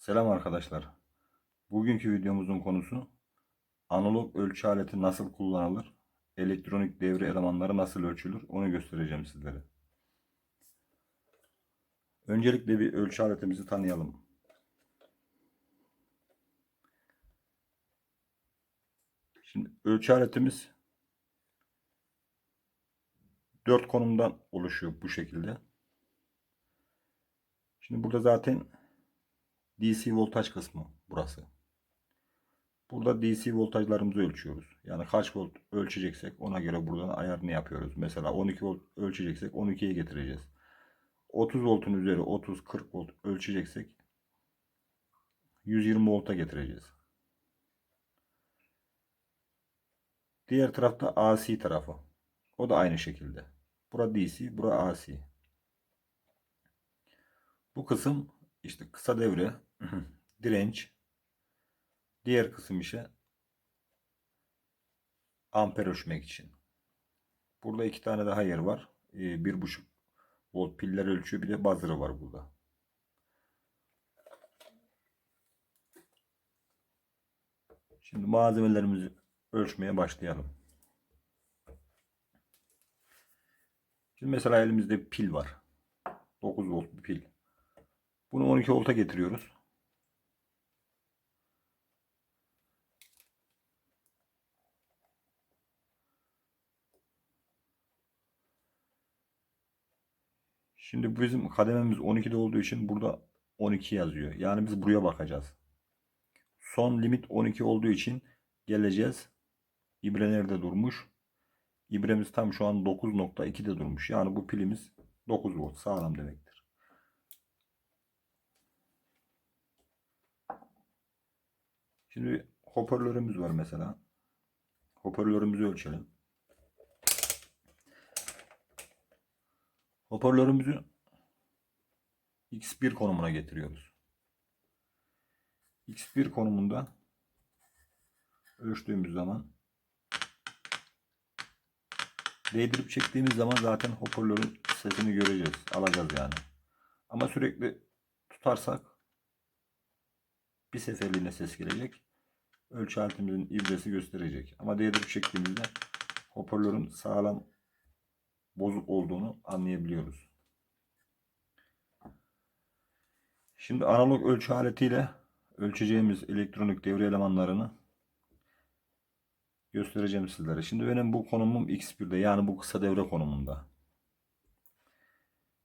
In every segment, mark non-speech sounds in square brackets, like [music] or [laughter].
Selam arkadaşlar. Bugünkü videomuzun konusu analog ölçü aleti nasıl kullanılır, elektronik devre elemanları nasıl ölçülür onu göstereceğim sizlere. Öncelikle bir ölçü aletimizi tanıyalım. Şimdi ölçü aletimiz dört konumdan oluşuyor bu şekilde. Şimdi burada zaten DC voltaj kısmı burası. Burada DC voltajlarımızı ölçüyoruz. Yani kaç volt ölçeceksek ona göre buradan ayarını yapıyoruz. Mesela 12 volt ölçeceksek 12'ye getireceğiz. 30 voltun üzeri 30-40 volt ölçeceksek 120 volta getireceğiz. Diğer tarafta AC tarafı. O da aynı şekilde. Bura DC, bura AC. Bu kısım işte kısa devre, [clears throat] direnç, diğer kısım ise amper ölçmek için. Burada iki tane daha yer var. Ee, bir buçuk volt piller ölçüyor. Bir de buzzer'ı var burada. Şimdi malzemelerimizi ölçmeye başlayalım. Şimdi mesela elimizde bir pil var. 9 volt bir pil. Bunu 12 volta getiriyoruz. Şimdi bizim kadememiz 12'de olduğu için burada 12 yazıyor. Yani biz buraya bakacağız. Son limit 12 olduğu için geleceğiz. İbre nerede durmuş? İbremiz tam şu an 9.2'de durmuş. Yani bu pilimiz 9 volt sağlam demektir. Şimdi hoparlörümüz var mesela. Hoparlörümüzü ölçelim. Hoparlörümüzü X1 konumuna getiriyoruz. X1 konumunda ölçtüğümüz zaman değdirip çektiğimiz zaman zaten hoparlörün sesini göreceğiz. Alacağız yani. Ama sürekli tutarsak bir seferliğine ses gelecek. Ölçü aletimizin ibresi gösterecek. Ama değdirip çektiğimizde hoparlörün sağlam bozuk olduğunu anlayabiliyoruz. Şimdi analog ölçü aletiyle ölçeceğimiz elektronik devre elemanlarını göstereceğim sizlere. Şimdi benim bu konumum X1'de yani bu kısa devre konumunda.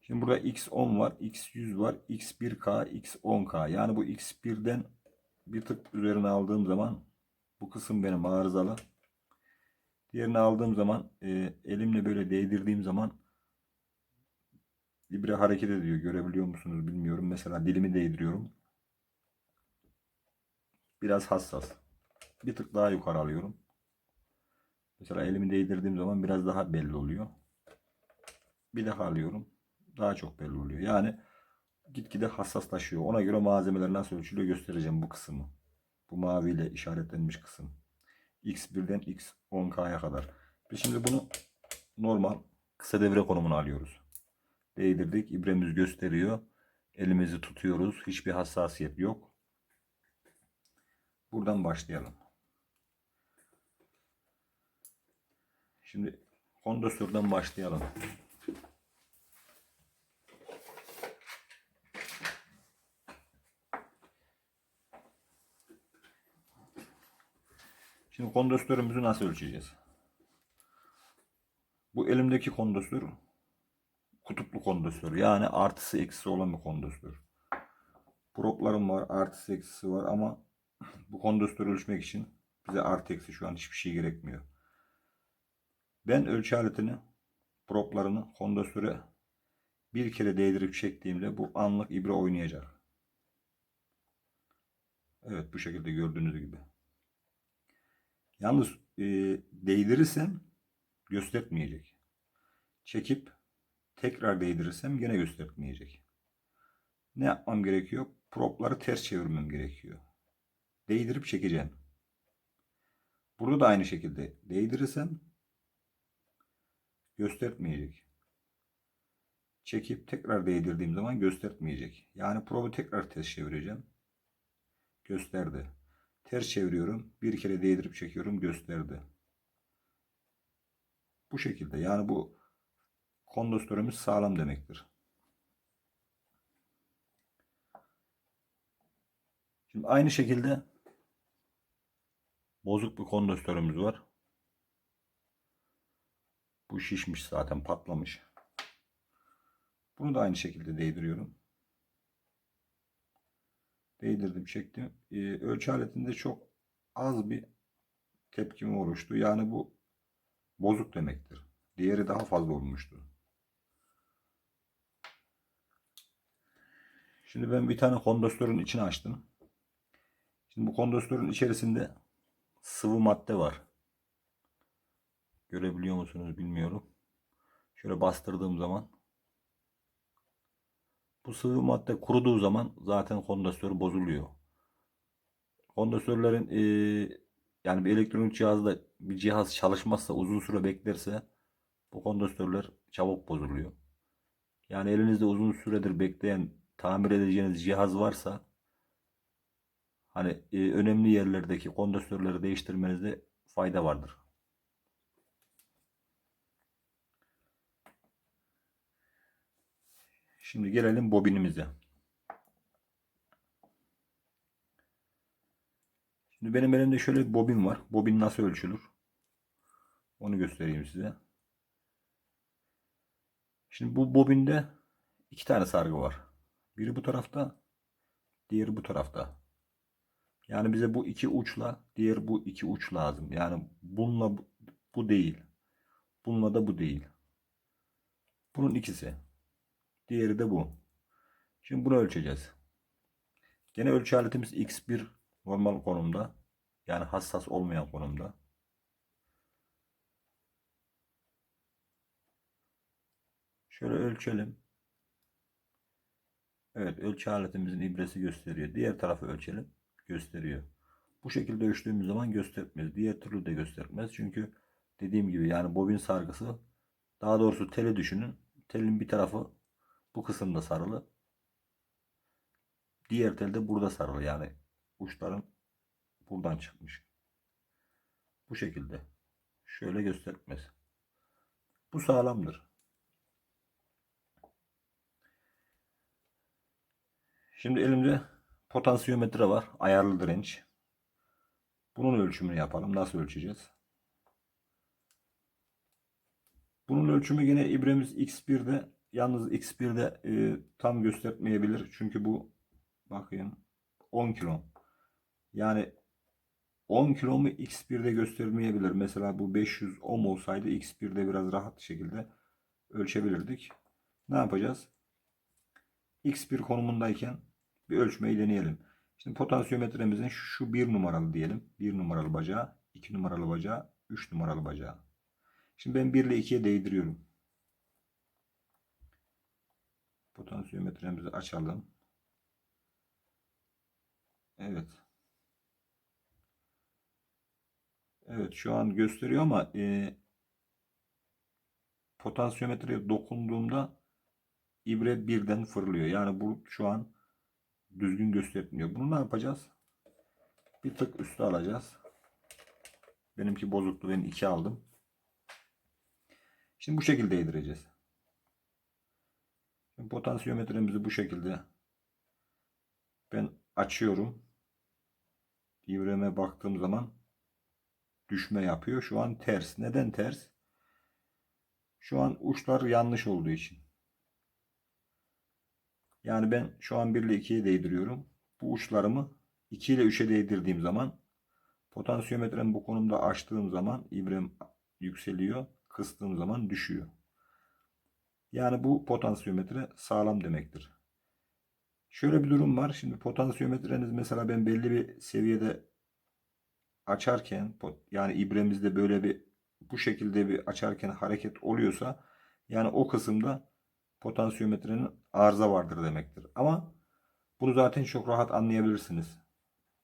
Şimdi burada X10 var, X100 var, X1K, X10K. Yani bu X1'den bir tık üzerine aldığım zaman bu kısım benim arızalı. Diğerini aldığım zaman e, elimle böyle değdirdiğim zaman ibre hareket ediyor. Görebiliyor musunuz bilmiyorum. Mesela dilimi değdiriyorum. Biraz hassas. Bir tık daha yukarı alıyorum. Mesela elimi değdirdiğim zaman biraz daha belli oluyor. Bir daha alıyorum. Daha çok belli oluyor. Yani gitgide hassaslaşıyor. Ona göre malzemeler nasıl ölçülüyor göstereceğim bu kısmı. Bu maviyle işaretlenmiş kısım. X1'den X10K'ya kadar. Biz şimdi bunu normal kısa devre konumuna alıyoruz. Değdirdik. İbremiz gösteriyor. Elimizi tutuyoruz. Hiçbir hassasiyet yok. Buradan başlayalım. Şimdi kondansörden başlayalım. Şimdi kondansörümüzü nasıl ölçeceğiz? Bu elimdeki kondansör kutuplu kondansör. Yani artısı eksisi olan bir kondansör. Proplarım var, artısı eksisi var ama bu kondansörü ölçmek için bize artı eksi şu an hiçbir şey gerekmiyor. Ben ölçü aletini, proplarını kondansöre bir kere değdirip çektiğimde bu anlık ibre oynayacak. Evet bu şekilde gördüğünüz gibi. Yalnız e, değdirirsem göstermeyecek. Çekip tekrar değdirirsem yine göstermeyecek. Ne yapmam gerekiyor? Propları ters çevirmem gerekiyor. Değdirip çekeceğim. Burada da aynı şekilde değdirirsem göstermeyecek. Çekip tekrar değdirdiğim zaman göstermeyecek. Yani probu tekrar ters çevireceğim. Gösterdi. Ters çeviriyorum. Bir kere değdirip çekiyorum. Gösterdi. Bu şekilde. Yani bu kondansatörümüz sağlam demektir. Şimdi aynı şekilde bozuk bir kondansatörümüz var. Bu şişmiş zaten patlamış. Bunu da aynı şekilde değdiriyorum. Değdirdim çektim. Ee, ölçü aletinde çok az bir tepkime oluştu. Yani bu bozuk demektir. Diğeri daha fazla olmuştu. Şimdi ben bir tane kondansatörün içini açtım. Şimdi bu kondansatörün içerisinde sıvı madde var. Görebiliyor musunuz bilmiyorum. Şöyle bastırdığım zaman bu sıvı madde kuruduğu zaman zaten kondansatör bozuluyor. Kondansatörlerin eee, yani bir elektronik cihazda bir cihaz çalışmazsa uzun süre beklerse bu kondansatörler çabuk bozuluyor. Yani elinizde uzun süredir bekleyen tamir edeceğiniz cihaz varsa hani e, önemli yerlerdeki kondansatörleri değiştirmenizde fayda vardır. Şimdi gelelim bobinimize. Şimdi benim elimde şöyle bir bobin var. Bobin nasıl ölçülür? Onu göstereyim size. Şimdi bu bobinde iki tane sargı var. Biri bu tarafta, diğeri bu tarafta. Yani bize bu iki uçla diğer bu iki uç lazım. Yani bununla bu, değil. Bununla da bu değil. Bunun ikisi. Diğeri de bu. Şimdi bunu ölçeceğiz. Gene ölçü aletimiz X1 normal konumda. Yani hassas olmayan konumda. Şöyle ölçelim. Evet ölçü aletimizin ibresi gösteriyor. Diğer tarafı ölçelim. Gösteriyor. Bu şekilde ölçtüğümüz zaman göstermez. Diğer türlü de göstermez. Çünkü dediğim gibi yani bobin sargısı daha doğrusu teli düşünün. Telin bir tarafı bu kısımda sarılı. Diğer tel de burada sarılı. Yani uçların buradan çıkmış. Bu şekilde. Şöyle göstermez. Bu sağlamdır. Şimdi elimde potansiyometre var. Ayarlı direnç. Bunun ölçümünü yapalım. Nasıl ölçeceğiz? Bunun ölçümü yine ibremiz X1'de. Yalnız X1'de e, tam göstermeyebilir. Çünkü bu bakayım 10 kilo. Yani 10 kilo mu X1'de göstermeyebilir. Mesela bu 500 ohm olsaydı X1'de biraz rahat şekilde ölçebilirdik. Ne yapacağız? X1 konumundayken bir ölçmeyi deneyelim. Şimdi potansiyometremizin şu bir numaralı diyelim. Bir numaralı bacağı, iki numaralı bacağı, üç numaralı bacağı. Şimdi ben 1 ile 2'ye değdiriyorum. Potansiyometremizi açalım. Evet. Evet şu an gösteriyor ama e, potansiyometreye dokunduğumda ibre birden fırlıyor. Yani bu şu an düzgün göstermiyor. Bunu ne yapacağız? Bir tık üstü alacağız. Benimki bozuktu. Ben 2 aldım. Şimdi bu şekilde yedireceğiz. Potansiyometremizi bu şekilde ben açıyorum. İbreme baktığım zaman düşme yapıyor. Şu an ters. Neden ters? Şu an uçlar yanlış olduğu için. Yani ben şu an 1 ile 2'ye değdiriyorum. Bu uçlarımı 2 ile 3'e değdirdiğim zaman potansiyometremi bu konumda açtığım zaman ibrem yükseliyor. Kıstığım zaman düşüyor. Yani bu potansiyometre sağlam demektir. Şöyle bir durum var. Şimdi potansiyometreniz mesela ben belli bir seviyede açarken yani ibremizde böyle bir bu şekilde bir açarken hareket oluyorsa yani o kısımda potansiyometrenin arıza vardır demektir. Ama bunu zaten çok rahat anlayabilirsiniz.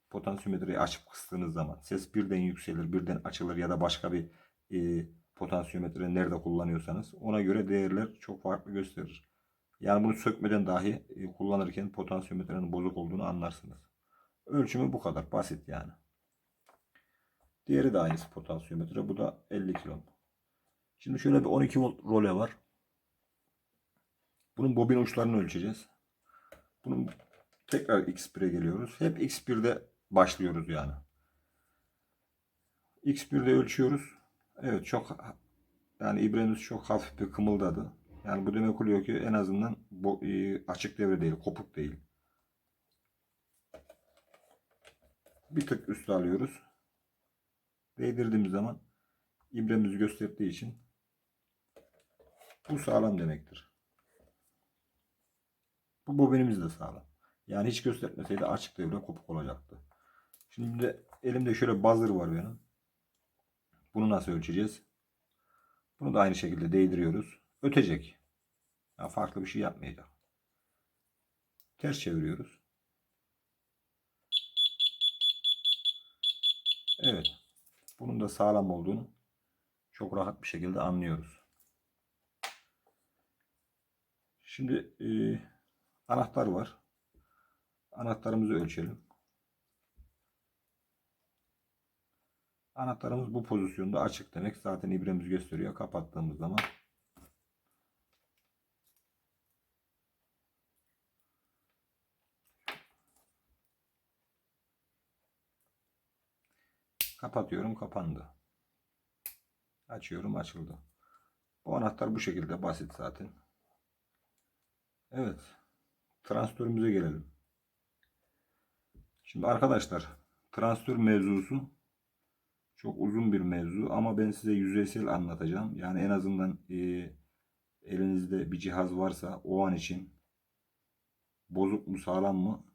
Potansiyometreyi açıp kıstığınız zaman ses birden yükselir, birden açılır ya da başka bir e, potansiyometre nerede kullanıyorsanız ona göre değerler çok farklı gösterir. Yani bunu sökmeden dahi e, kullanırken potansiyometrenin bozuk olduğunu anlarsınız. Ölçümü bu kadar basit yani. Diğeri de aynısı potansiyometre. Bu da 50 kilo. Şimdi şöyle bir 12 volt role var. Bunun bobin uçlarını ölçeceğiz. Bunun tekrar X1'e geliyoruz. Hep X1'de başlıyoruz yani. X1'de ölçüyoruz. Evet çok yani ibremiz çok hafif bir kımıldadı. Yani bu demek oluyor ki en azından bu e, açık devre değil, kopuk değil. Bir tık üstü alıyoruz. Değdirdiğimiz zaman ibremizi gösterdiği için bu sağlam demektir. Bu bobinimiz de sağlam. Yani hiç göstermeseydi açık devre kopuk olacaktı. Şimdi de elimde şöyle buzzer var benim. Bunu nasıl ölçeceğiz? Bunu da aynı şekilde değdiriyoruz. Ötecek. Ya farklı bir şey yapmayacak. Ters çeviriyoruz. Evet. Bunun da sağlam olduğunu çok rahat bir şekilde anlıyoruz. Şimdi e, anahtar var. Anahtarımızı ölçelim. Anahtarımız bu pozisyonda açık demek. Zaten ibremiz gösteriyor. Kapattığımız zaman kapatıyorum. Kapandı. Açıyorum. Açıldı. Bu anahtar bu şekilde basit zaten. Evet. Transistörümüze gelelim. Şimdi arkadaşlar transistör mevzusu çok uzun bir mevzu ama ben size yüzeysel anlatacağım. Yani en azından e, elinizde bir cihaz varsa o an için bozuk mu sağlam mı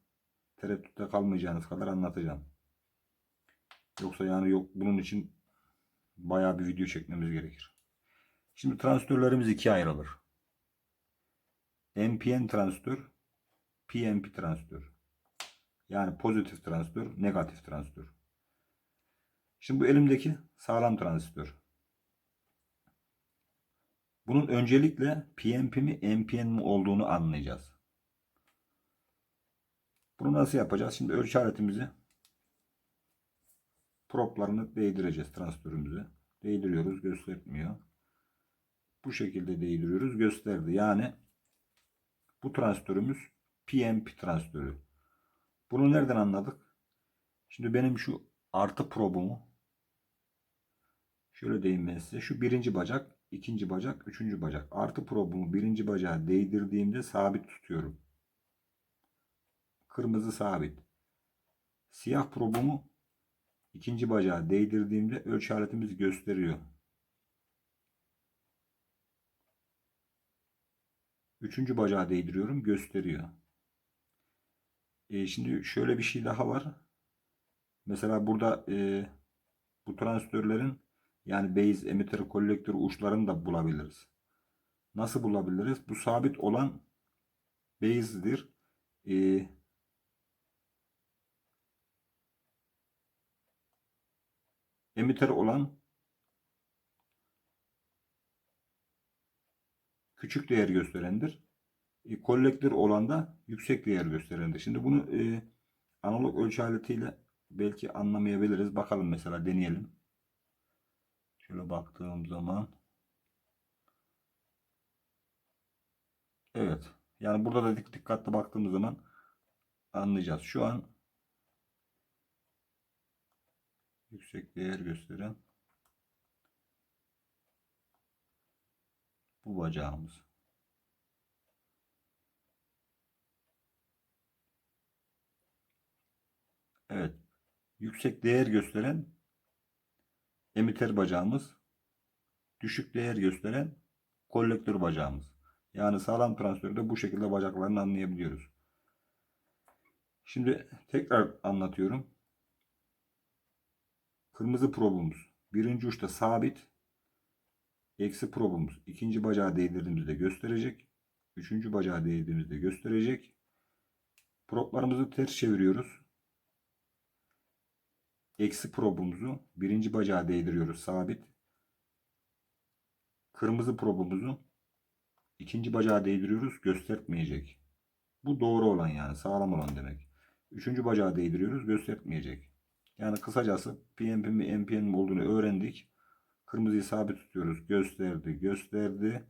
tereddütte kalmayacağınız kadar anlatacağım. Yoksa yani yok bunun için bayağı bir video çekmemiz gerekir. Şimdi transistörlerimiz ikiye ayrılır. NPN transistör, PNP transistör. Yani pozitif transistör, negatif transistör. Şimdi bu elimdeki sağlam transistör. Bunun öncelikle PNP mi NPN mi olduğunu anlayacağız. Bunu nasıl yapacağız? Şimdi ölçü aletimizi proplarını değdireceğiz transistörümüze. Değdiriyoruz göstermiyor. Bu şekilde değdiriyoruz gösterdi. Yani bu transistörümüz PNP transistörü. Bunu nereden anladık? Şimdi benim şu artı probumu şöyle diyeyim size. Şu birinci bacak, ikinci bacak, üçüncü bacak. Artı probumu birinci bacağa değdirdiğimde sabit tutuyorum. Kırmızı sabit. Siyah probumu ikinci bacağa değdirdiğimde ölçü aletimiz gösteriyor. Üçüncü bacağa değdiriyorum gösteriyor. E, şimdi şöyle bir şey daha var. Mesela burada e, bu transistörlerin yani base emitter kolektör uçlarını da bulabiliriz. Nasıl bulabiliriz? Bu sabit olan base'dir. E, emitter olan küçük değer gösterendir. E, kolektör olan da yüksek değer gösterendir. Şimdi bunu e, analog ölçü aletiyle belki anlamayabiliriz. Bakalım mesela deneyelim. Şöyle baktığım zaman Evet. Yani burada da dik dikkatli baktığımız zaman anlayacağız. Şu an yüksek değer gösteren bu bacağımız. Evet. Yüksek değer gösteren emiter bacağımız. Düşük değer gösteren kolektör bacağımız. Yani sağlam transistörde bu şekilde bacaklarını anlayabiliyoruz. Şimdi tekrar anlatıyorum. Kırmızı probumuz birinci uçta sabit. Eksi probumuz ikinci bacağı değdirdiğimizde gösterecek. Üçüncü bacağı değdirdiğimizde gösterecek. Proplarımızı ters çeviriyoruz. Eksi probumuzu birinci bacağa değdiriyoruz sabit. Kırmızı probumuzu ikinci bacağa değdiriyoruz göstermeyecek. Bu doğru olan yani sağlam olan demek. Üçüncü bacağı değdiriyoruz. Göstermeyecek. Yani kısacası PNP mi NPN mi olduğunu öğrendik. Kırmızıyı sabit tutuyoruz. Gösterdi. Gösterdi.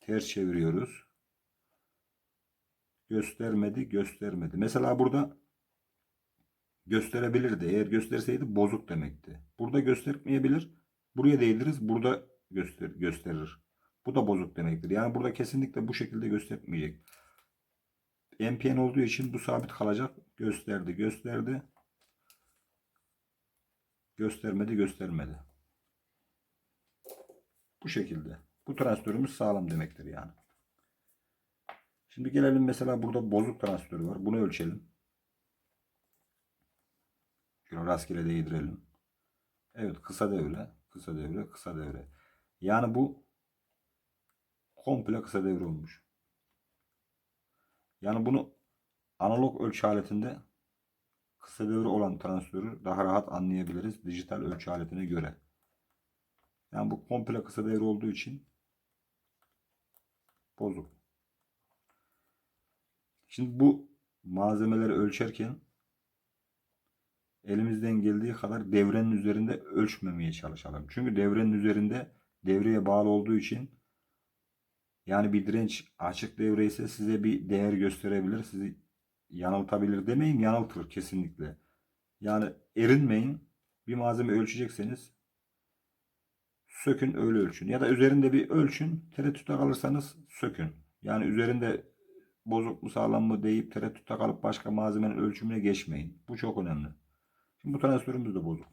Ters çeviriyoruz. Göstermedi. Göstermedi. Mesela burada gösterebilirdi. Eğer gösterseydi bozuk demekti. Burada göstermeyebilir. Buraya değdiririz. Burada göster gösterir. Bu da bozuk demektir. Yani burada kesinlikle bu şekilde göstermeyecek. NPN olduğu için bu sabit kalacak. Gösterdi, gösterdi. Göstermedi, göstermedi. Bu şekilde. Bu transistörümüz sağlam demektir yani. Şimdi gelelim mesela burada bozuk transistörü var. Bunu ölçelim. Rastgele değdirelim. Evet kısa devre, kısa devre, kısa devre. Yani bu komple kısa devre olmuş. Yani bunu analog ölçü aletinde kısa devre olan transistörü daha rahat anlayabiliriz dijital ölçü aletine göre. Yani bu komple kısa devre olduğu için bozuk. Şimdi bu malzemeleri ölçerken elimizden geldiği kadar devrenin üzerinde ölçmemeye çalışalım. Çünkü devrenin üzerinde devreye bağlı olduğu için yani bir direnç açık devre ise size bir değer gösterebilir. Sizi yanıltabilir demeyeyim yanıltır kesinlikle. Yani erinmeyin. Bir malzeme ölçecekseniz sökün öyle ölçün. Ya da üzerinde bir ölçün. Tereddütte kalırsanız sökün. Yani üzerinde bozuk mu sağlam mı deyip tereddütte kalıp başka malzemenin ölçümüne geçmeyin. Bu çok önemli. Şimdi bu transistörümüz de bozuk.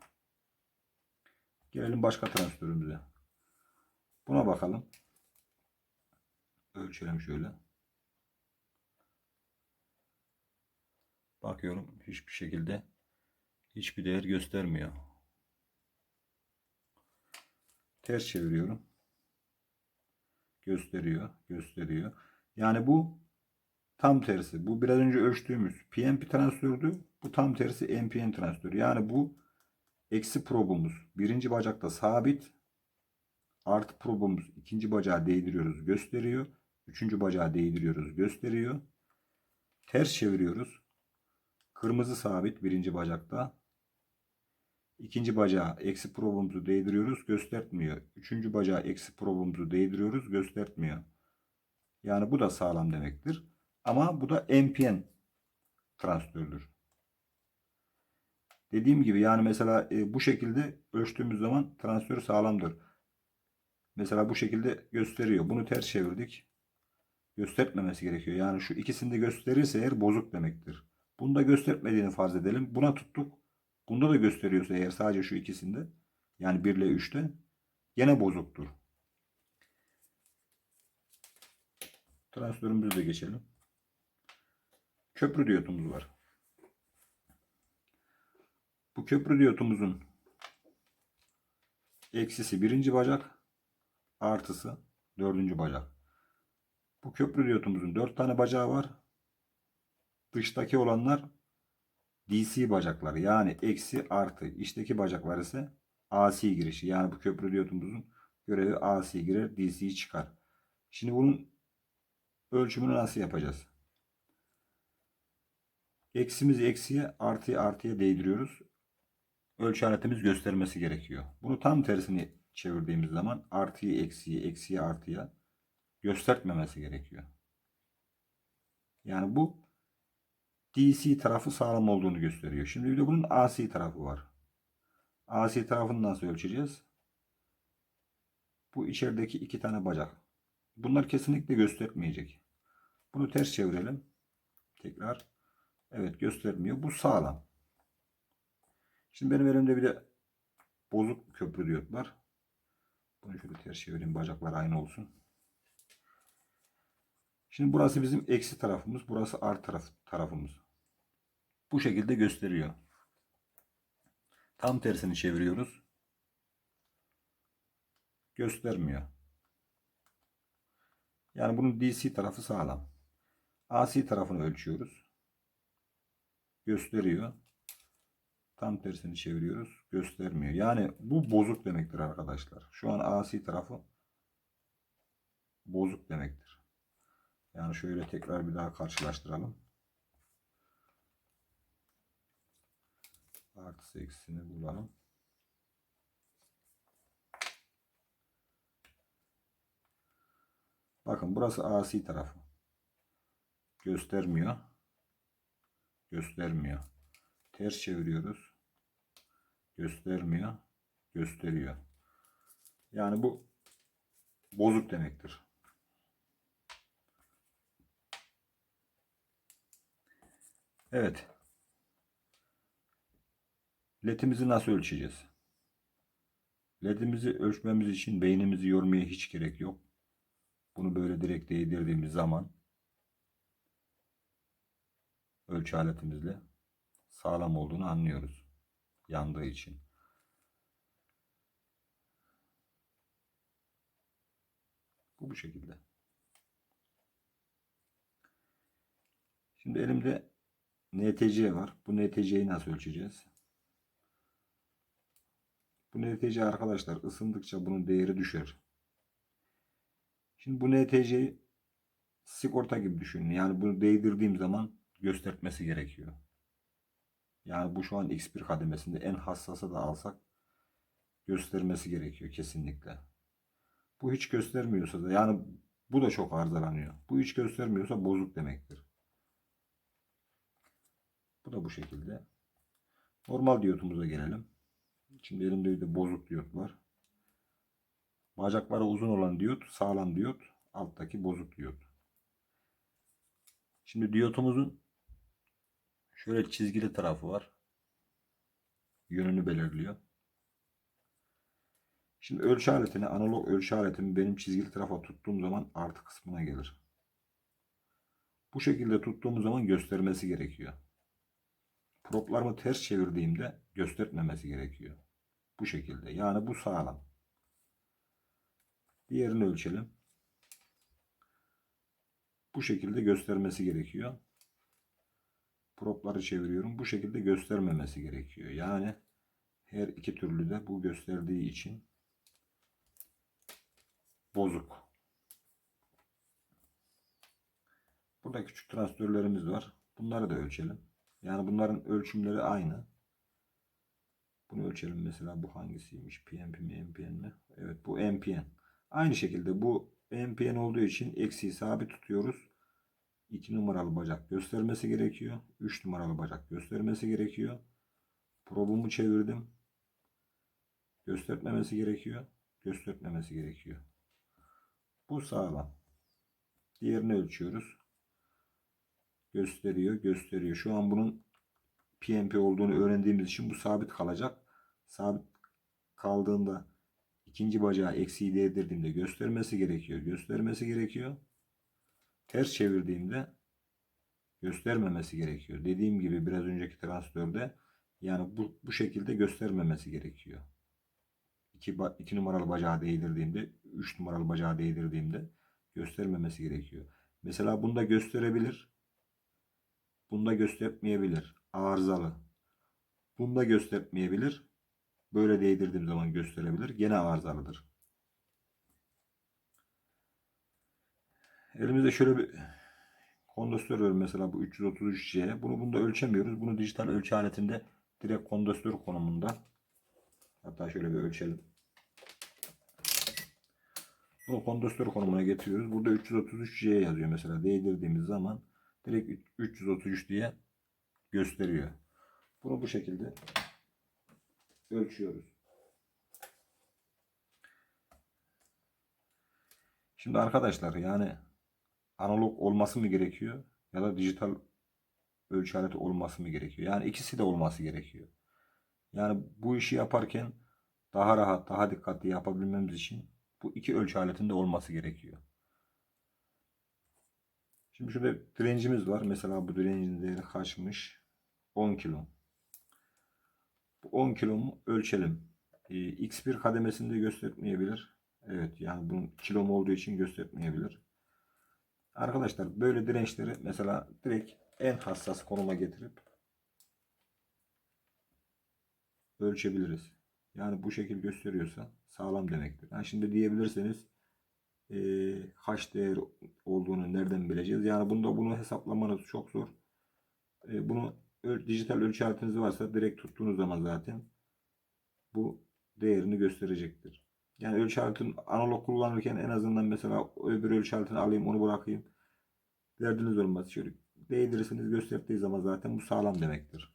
Gelelim başka transistörümüze. Buna bakalım. Ölçelim şöyle. Bakıyorum hiçbir şekilde hiçbir değer göstermiyor. Ters çeviriyorum. Gösteriyor, gösteriyor. Yani bu tam tersi. Bu biraz önce ölçtüğümüz PNP transistördü. Bu tam tersi NPN transistörü. Yani bu eksi probumuz birinci bacakta sabit. Artı probumuz ikinci bacağı değdiriyoruz gösteriyor. Üçüncü bacağı değdiriyoruz gösteriyor. Ters çeviriyoruz. Kırmızı sabit birinci bacakta. İkinci bacağı eksi probumuzu değdiriyoruz göstermiyor. Üçüncü bacağı eksi probumuzu değdiriyoruz göstermiyor. Yani bu da sağlam demektir. Ama bu da NPN transistördür. Dediğim gibi yani mesela e, bu şekilde ölçtüğümüz zaman transistör sağlamdır. Mesela bu şekilde gösteriyor. Bunu ters çevirdik. Göstermemesi gerekiyor. Yani şu ikisini de gösterirse eğer bozuk demektir. Bunu da göstermediğini farz edelim. Buna tuttuk. Bunda da gösteriyorsa eğer sadece şu ikisinde yani 1 ile 3'te gene bozuktur. Transistörümüzü de geçelim. Köprü diyotumuz var. Bu köprü diyotumuzun eksisi birinci bacak artısı dördüncü bacak. Bu köprü diyotumuzun dört tane bacağı var. Dıştaki olanlar DC bacakları yani eksi artı içteki bacaklar ise AC girişi. Yani bu köprü diyotumuzun görevi AC girer DC çıkar. Şimdi bunun ölçümünü nasıl yapacağız? Eksimizi eksiye artıyı artıya değdiriyoruz. Ölçü aletimiz göstermesi gerekiyor. Bunu tam tersini çevirdiğimiz zaman artıyı eksiye eksiye artıya göstermemesi gerekiyor. Yani bu DC tarafı sağlam olduğunu gösteriyor. Şimdi bir de bunun AC tarafı var. AC tarafını nasıl ölçeceğiz? Bu içerideki iki tane bacak. Bunlar kesinlikle göstermeyecek. Bunu ters çevirelim. Tekrar. Evet göstermiyor. Bu sağlam. Şimdi benim elimde bir de bozuk köprü diyot var. Bunu şöyle ters çevireyim. Bacaklar aynı olsun. Şimdi burası bizim eksi tarafımız. Burası art taraf, tarafımız. Bu şekilde gösteriyor. Tam tersini çeviriyoruz. Göstermiyor. Yani bunun DC tarafı sağlam. AC tarafını ölçüyoruz. Gösteriyor. Tam tersini çeviriyoruz. Göstermiyor. Yani bu bozuk demektir arkadaşlar. Şu an AC tarafı bozuk demektir. Yani şöyle tekrar bir daha karşılaştıralım. Artısı eksisini bulalım. Bakın burası asi tarafı. Göstermiyor. Göstermiyor. Ters çeviriyoruz. Göstermiyor. Gösteriyor. Yani bu bozuk demektir. Evet. LED'imizi nasıl ölçeceğiz? LED'imizi ölçmemiz için beynimizi yormaya hiç gerek yok. Bunu böyle direkt değdirdiğimiz zaman ölçü aletimizle sağlam olduğunu anlıyoruz. Yandığı için. Bu bu şekilde. Şimdi elimde NTC var. Bu NTC'yi nasıl ölçeceğiz? Bu NTC arkadaşlar ısındıkça bunun değeri düşer. Şimdi bu NTC'yi sigorta gibi düşünün. Yani bunu değdirdiğim zaman göstermesi gerekiyor. Yani bu şu an X1 kademesinde en hassası da alsak göstermesi gerekiyor kesinlikle. Bu hiç göstermiyorsa da yani bu da çok arızalanıyor. Bu hiç göstermiyorsa bozuk demektir. Bu da bu şekilde. Normal diyotumuza gelelim. Şimdi elimde bir de bozuk diyot var. Bacakları uzun olan diyot, sağlam diyot, alttaki bozuk diyot. Şimdi diyotumuzun şöyle çizgili tarafı var. Yönünü belirliyor. Şimdi ölçü aletini, analog ölçü aletimi benim çizgili tarafa tuttuğum zaman artı kısmına gelir. Bu şekilde tuttuğumuz zaman göstermesi gerekiyor. Proplarımı ters çevirdiğimde göstermemesi gerekiyor. Bu şekilde. Yani bu sağlam. Diğerini ölçelim. Bu şekilde göstermesi gerekiyor. Propları çeviriyorum. Bu şekilde göstermemesi gerekiyor. Yani her iki türlü de bu gösterdiği için bozuk. Burada küçük transistörlerimiz var. Bunları da ölçelim. Yani bunların ölçümleri aynı. Bunu ölçelim mesela bu hangisiymiş? PNP mi NPN mi? Evet bu NPN. Aynı şekilde bu NPN olduğu için eksiği sabit tutuyoruz. 2 numaralı bacak göstermesi gerekiyor. 3 numaralı bacak göstermesi gerekiyor. Probumu çevirdim. Göstermemesi gerekiyor. Göstermemesi gerekiyor. Bu sağlam. Diğerini ölçüyoruz. Gösteriyor, gösteriyor. Şu an bunun PNP olduğunu öğrendiğimiz için bu sabit kalacak. Sabit kaldığında ikinci bacağı eksiği değdirdiğimde göstermesi gerekiyor. Göstermesi gerekiyor. Ters çevirdiğimde göstermemesi gerekiyor. Dediğim gibi biraz önceki transistörde yani bu, bu şekilde göstermemesi gerekiyor. 2 iki numaralı bacağı değdirdiğimde 3 numaralı bacağı değdirdiğimde göstermemesi gerekiyor. Mesela bunda gösterebilir. Bunda göstermeyebilir. Arızalı. Bunda göstermeyebilir. Böyle değdirdiğim zaman gösterebilir. Gene arızalıdır. Elimizde şöyle bir kondensatör var mesela bu 333C. Bunu bunda ölçemiyoruz. Bunu dijital ölçü aletinde direkt kondensatör konumunda. Hatta şöyle bir ölçelim. Bunu kondensatör konumuna getiriyoruz. Burada 333C yazıyor mesela. Değdirdiğimiz zaman direkt 333 diye gösteriyor. Bunu bu şekilde ölçüyoruz. Şimdi arkadaşlar yani analog olması mı gerekiyor ya da dijital ölçü aleti olması mı gerekiyor? Yani ikisi de olması gerekiyor. Yani bu işi yaparken daha rahat, daha dikkatli yapabilmemiz için bu iki ölçü aletinde olması gerekiyor. Şimdi şurada direncimiz var. Mesela bu direncin değeri kaçmış? 10 kilo. Bu 10 kilomu ölçelim. Ee, X1 kademesinde göstermeyebilir. Evet yani bunun kilom olduğu için göstermeyebilir. Arkadaşlar böyle dirençleri mesela direkt en hassas konuma getirip ölçebiliriz. Yani bu şekil gösteriyorsa sağlam demektir. Yani şimdi diyebilirseniz e, kaç değer olduğunu nereden bileceğiz? Yani bunda bunu hesaplamanız çok zor. E, bunu Öl- dijital ölçü aletiniz varsa direkt tuttuğunuz zaman zaten bu değerini gösterecektir. Yani ölçü aletini analog kullanırken en azından mesela öbür ölçü aletini alayım onu bırakayım. Derdiniz olmaz. Şöyle değdirirsiniz gösterdiği zaman zaten bu sağlam demektir.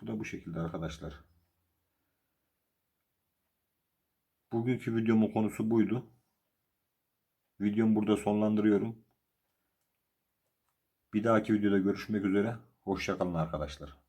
Bu da bu şekilde arkadaşlar. Bugünkü videomun konusu buydu. Videomu burada sonlandırıyorum. Bir dahaki videoda görüşmek üzere. Hoşçakalın arkadaşlar.